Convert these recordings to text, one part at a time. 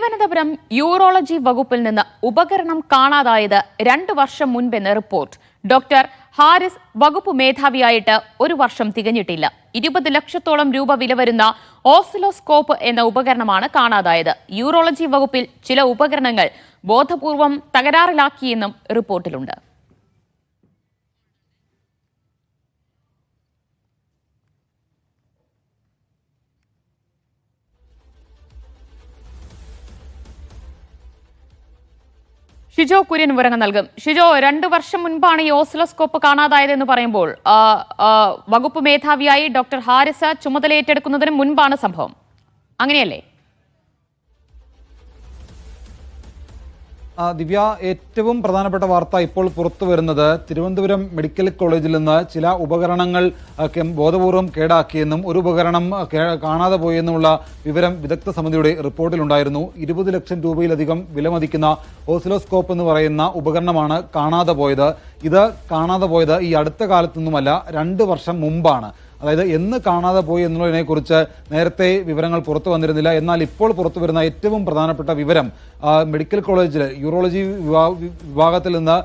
Thiruvananthapuram urology വകുപ്പിൽ നിന്ന് ഉപകരണം കാണാതായത് രണ്ടു വർഷം മുൻപെന്ന് റിപ്പോർട്ട്. ഡോക്ടർ ഹാരിസ് വകുപ്പ് മേധാവിയായിട്ട് ഒരു വർഷം തികഞ്ഞിട്ടില്ല. ഇരുപത് ലക്ഷത്തോളം രൂപ വില വരുന്ന ഓസിലോസ്കോപ്പ് എന്ന ഉപകരണമാണ് കാണാതായത്. യൂറോളജി വകുപ്പിൽ ചില ഉപകരണങ്ങൾ ബോധപൂർവം തകരാറിലാക്കിയെന്നും റിപ്പോർട്ടിലുണ്ട്. ഷിജോ കുര്യൻ വിവരങ്ങൾ നൽകും. ഷിജോ രണ്ടു വർഷം മുൻപാണ് ഈ ഓസിലോസ്കോപ്പ് കാണാതായതെന്ന് പറയുമ്പോൾ വകുപ്പ് മേധാവിയായി ഡോക്ടർ ഹാരിസ ചുമതലയേറ്റെടുക്കുന്നതിന് മുൻപാണ് സംഭവം. അങ്ങനെയല്ലേ? ദിവ്യ ഏറ്റവും പ്രധാനപ്പെട്ട വാർത്ത ഇപ്പോൾ പുറത്തു വരുന്നത് തിരുവനന്തപുരം മെഡിക്കൽ കോളേജിൽ നിന്ന് ചില ഉപകരണങ്ങൾ ബോധപൂർവം കേടാക്കിയെന്നും ഒരു ഉപകരണം കാണാതെ പോയെന്നുമുള്ള വിവരം വിദഗ്ധ സമിതിയുടെ റിപ്പോർട്ടിലുണ്ടായിരുന്നു ഇരുപത് ലക്ഷം രൂപയിലധികം വിലമതിക്കുന്ന ഓസിലോസ്കോപ്പ് എന്ന് പറയുന്ന ഉപകരണമാണ് കാണാതെ പോയത്. ഇത് കാണാതെ പോയത് ഈ അടുത്ത കാലത്തൊന്നുമല്ല രണ്ട് വർഷം മുമ്പാണ്. അതായത് എന്ന് കാണാതെ പോയി എന്നുള്ളതിനെക്കുറിച്ച് നേരത്തെ വിവരങ്ങൾ പുറത്തു വന്നിരുന്നില്ല. എന്നാൽ ഇപ്പോൾ പുറത്തു വരുന്ന ഏറ്റവും പ്രധാനപ്പെട്ട വിവരം മെഡിക്കൽ കോളേജിൽ യൂറോളജി വിഭാഗത്തിൽ നിന്ന്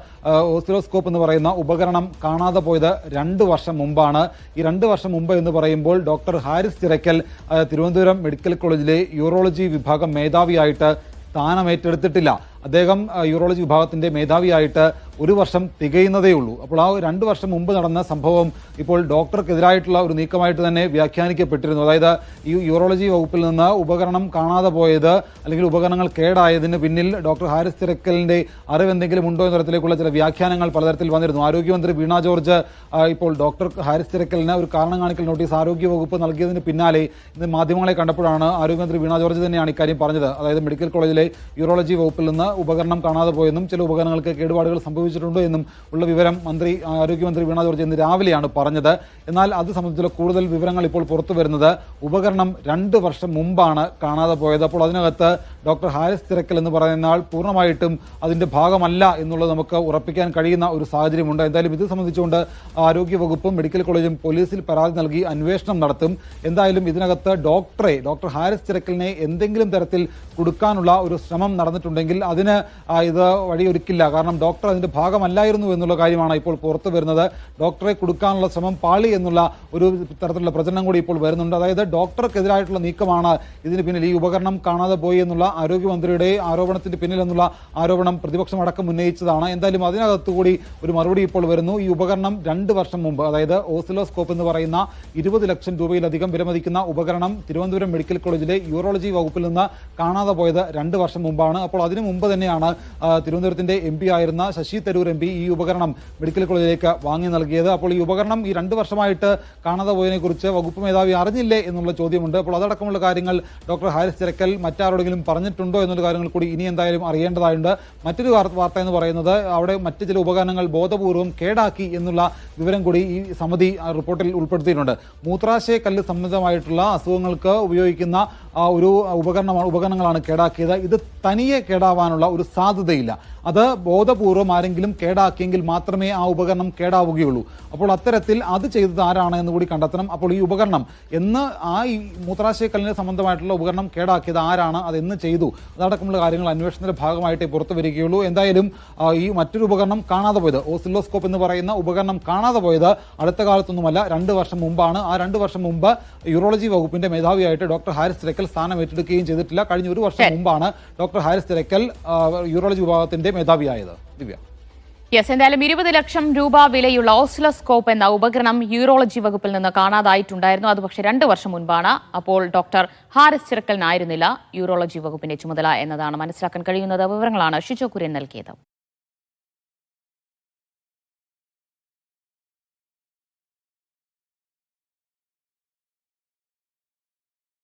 ഓസിലോസ്കോപ്പ് എന്ന് പറയുന്ന ഉപകരണം കാണാതെ പോയത് രണ്ട് വർഷം മുമ്പാണ്. ഈ രണ്ട് വർഷം മുമ്പ് എന്ന് പറയുമ്പോൾ ഡോക്ടർ ഹാരിസ് തിരക്കൽ തിരുവനന്തപുരം മെഡിക്കൽ കോളേജിലെ യൂറോളജി വിഭാഗം മേധാവിയായിട്ട് സ്ഥാനം ഏറ്റെടുത്തിട്ടില്ല അദ്ദേഹം യൂറോളജി വിഭാഗത്തിന്റെ മേധാവിയായിട്ട് ഒരു വർഷം തികയുന്നതേ ഉള്ളൂ. അപ്പോൾ ആ രണ്ട് വർഷം മുമ്പ് നടന്ന സംഭവം ഇപ്പോൾ ഡോക്ടർക്കെതിരായിട്ടുള്ള ഒരു നീക്കമായിട്ട് തന്നെ വ്യാഖ്യാനിക്കപ്പെട്ടിരുന്നു. അതായത് ഈ യൂറോളജി വകുപ്പിൽ നിന്ന് ഉപകരണം കാണാതെ പോയത് അല്ലെങ്കിൽ ഉപകരണങ്ങൾ കേടായതിന് പിന്നിൽ ഡോക്ടർ ഹാരിസ് തിരക്കലിന്റെ അറിവ് എന്തെങ്കിലും ഉണ്ടോ എന്ന തരത്തിലേക്കുള്ള ചില വ്യാഖ്യാനങ്ങൾ പലതരത്തിൽ വന്നിരുന്നു. ആരോഗ്യമന്ത്രി വീണ ജോർജ് ഇപ്പോൾ ഡോക്ടർ ഹാരിസ് തിരക്കലിന് ഒരു കാരണം കാണിക്കൽ നോട്ടീസ് ആരോഗ്യ വകുപ്പ് നൽകിയതിന് പിന്നാലെ ഇന്ന് മാധ്യമങ്ങളെ കണ്ടപ്പോഴാണ് ആരോഗ്യമന്ത്രി വീണ ജോർജ് തന്നെയാണ് ഇക്കാര്യം പറഞ്ഞത്. അതായത് മെഡിക്കൽ കോളേജിലെ യൂറോളജി വകുപ്പിൽ നിന്ന് ഉപകരണം കാണാതെ പോയെന്നും ചില ഉപകരണങ്ങൾക്ക് കേടുപാടുകൾ സംഭവിച്ചിട്ടുണ്ടോ എന്നും ഉള്ള വിവരം മന്ത്രി ആരോഗ്യമന്ത്രി വീണ ജോർജ് ഇന്ന് രാവിലെയാണ് പറഞ്ഞത്. എന്നാൽ അത് സംബന്ധിച്ചുള്ള കൂടുതൽ വിവരങ്ങൾ ഇപ്പോൾ പുറത്തു വരുന്നത് ഉപകരണം രണ്ട് വർഷം മുമ്പാണ് കാണാതെ പോയത്. അപ്പോൾ അതിനകത്ത് ഡോക്ടർ ഹാരിസ് തിരക്കൽ എന്ന് പറയുന്ന ആൾ പൂർണമായിട്ടും അതിന്റെ ഭാഗമല്ല എന്നുള്ളത് നമുക്ക് ഉറപ്പിക്കാൻ കഴിയുന്ന ഒരു സാഹചര്യമുണ്ട്. എന്തായാലും ഇത് സംബന്ധിച്ചുകൊണ്ട് ആരോഗ്യ വകുപ്പും മെഡിക്കൽ കോളേജും പോലീസിൽ പരാതി നൽകി അന്വേഷണം നടത്തും. എന്തായാലും ഇതിനകത്ത് ഡോക്ടറെ ഡോക്ടർ ഹാരിസ് തിരക്കലിനെ എന്തെങ്കിലും തരത്തിൽ കൊടുക്കാനുള്ള ഒരു ശ്രമം നടന്നിട്ടുണ്ടെങ്കിൽ അതിന് ആ, ഇത് വഴിയൊരുക്കില്ല കാരണം ഡോക്ടർ അതിന്റെ ഭാഗമല്ലായിരുന്നു എന്നുള്ള കാര്യമാണ് ഇപ്പോൾ പുറത്തു വരുന്നത്. ഡോക്ടറെ കൊടുക്കാനുള്ള ശ്രമം പാളി എന്നുള്ള ഒരു തരത്തിലുള്ള പ്രചരണം കൂടി ഇപ്പോൾ വരുന്നുണ്ട്. അതായത് ഡോക്ടർക്കെതിരായിട്ടുള്ള നീക്കമാണ് ഇതിന് പിന്നിൽ ഈ ഉപകരണം കാണാതെ പോയി എന്നുള്ള ആരോഗ്യമന്ത്രിയുടെ ആരോപണത്തിന്റെ പിന്നിൽ എന്നുള്ള ആരോപണം പ്രതിപക്ഷം അടക്കം ഉന്നയിച്ചതാണ്. എന്തായാലും അതിനകത്തു കൂടി ഒരു മറുപടി ഇപ്പോൾ വരുന്നു. ഈ ഉപകരണം രണ്ട് വർഷം മുമ്പ് അതായത് ഓസിലോസ്കോപ്പ് എന്ന് പറയുന്ന ഇരുപത് ലക്ഷം രൂപയിലധികം വിലമതിക്കുന്ന ഉപകരണം തിരുവനന്തപുരം മെഡിക്കൽ കോളേജിലെ യൂറോളജി വകുപ്പിൽ നിന്ന് കാണാതെ പോയത് രണ്ട് വർഷം മുമ്പാണ്. അപ്പോൾ അതിനു മുമ്പ് തന്നെയാണ് ആ, തിരുവനന്തപുരത്തിന്റെ എം പി ആയിരുന്ന ശശി തരൂർ എം പി ഈ ഉപകരണം മെഡിക്കൽ കോളേജിലേക്ക് വാങ്ങി നൽകിയത്. അപ്പോൾ ഈ ഉപകരണം ഈ രണ്ട് വർഷമായിട്ട് കാണാതെ പോയതിനെ കുറിച്ച് വകുപ്പ് മേധാവി അറിഞ്ഞില്ലേ എന്നുള്ള ചോദ്യമുണ്ട്. അപ്പോൾ അതടക്കമുള്ള കാര്യങ്ങൾ ഡോക്ടർ ഹാരിസ് തിരക്കൽ മറ്റാരോടെങ്കിലും പറഞ്ഞിട്ടുണ്ടോ എന്നുള്ള കാര്യങ്ങൾ കൂടി ഇനി എന്തായാലും അറിയേണ്ടതായുണ്ട്. മറ്റൊരു വാർ- വാർത്ത എന്ന് പറയുന്നത് അവിടെ മറ്റ് ചില ഉപകരണങ്ങൾ ബോധപൂർവം കേടാക്കി എന്നുള്ള വിവരം കൂടി ഈ സമിതി റിപ്പോർട്ടിൽ ഉൾപ്പെടുത്തിയിട്ടുണ്ട്. മൂത്രാശയ കല്ല് സംബന്ധമായിട്ടുള്ള അസുഖങ്ങൾക്ക് ഉപയോഗിക്കുന്ന ഒരു ഉപകരണമാണ് ഉപകരണങ്ങളാണ് കേടാക്കിയത്. ഇത് തനിയെ കേടാവാനുള്ള ഒരു സാധ്യതയില്ല. അത് ബോധപൂർവം ആരെങ്കിലും കേടാക്കിയെങ്കിൽ മാത്രമേ ആ ഉപകരണം കേടാവുകയുള്ളൂ. അപ്പോൾ അത്തരത്തിൽ അത് ചെയ്തത് ആരാണ് എന്ന് കൂടി കണ്ടെത്തണം. അപ്പോൾ ഈ ഉപകരണം എന്ന് ആ ഈ മൂത്രാശയക്കല്ലിന് സംബന്ധമായിട്ടുള്ള ഉപകരണം കേടാക്കിയത് ആരാണ്? അത് എന്ന് ചെയ്തു. അതടക്കമുള്ള കാര്യങ്ങൾ അന്വേഷണത്തിന്റെ ഭാഗമായിട്ടേ പുറത്തു വരികയുള്ളൂ. എന്തായാലും ഈ മറ്റൊരു ഉപകരണം കാണാതെ പോയത് ഓസിലോസ്കോപ്പ് എന്ന് പറയുന്ന ഉപകരണം കാണാതെ പോയത് അടുത്ത കാലത്തൊന്നുമല്ല രണ്ട് വർഷം മുമ്പാണ്. ആ രണ്ട് വർഷം മുമ്പ് യൂറോളജി വകുപ്പിന്റെ മേധാവിയായിട്ട് ഡോക്ടർ ഹാരിസ് തിരക്കൽ സ്ഥാനം ഏറ്റെടുക്കുകയും ചെയ്തിട്ടില്ല. കഴിഞ്ഞ ഒരു വർഷം മുമ്പാണ് ഡോക്ടർ ഹാരിസ് തിരക്കൽ യൂറോളജി വിഭാഗത്തിന്റെ മേധാവിയായത് ദിവ്യ. യെസ് എന്തായാലും ഇരുപത് ലക്ഷം രൂപ വിലയുള്ള ഓസിലോസ്കോപ്പ് എന്ന ഉപകരണം യൂറോളജി വകുപ്പിൽ നിന്ന് കാണാതായിട്ടുണ്ടായിരുന്നു. അത് പക്ഷേ രണ്ട് വർഷം മുൻപാണ്. അപ്പോൾ ഡോക്ടർ ഹാരിസ് ചിറക്കലിനായിരുന്നില്ല യൂറോളജി വകുപ്പിന്റെ ചുമതല എന്നതാണ് മനസ്സിലാക്കാൻ കഴിയുന്നത്. വിവരങ്ങളാണ് ഷിജോ കുര്യൻ നൽകിയത്.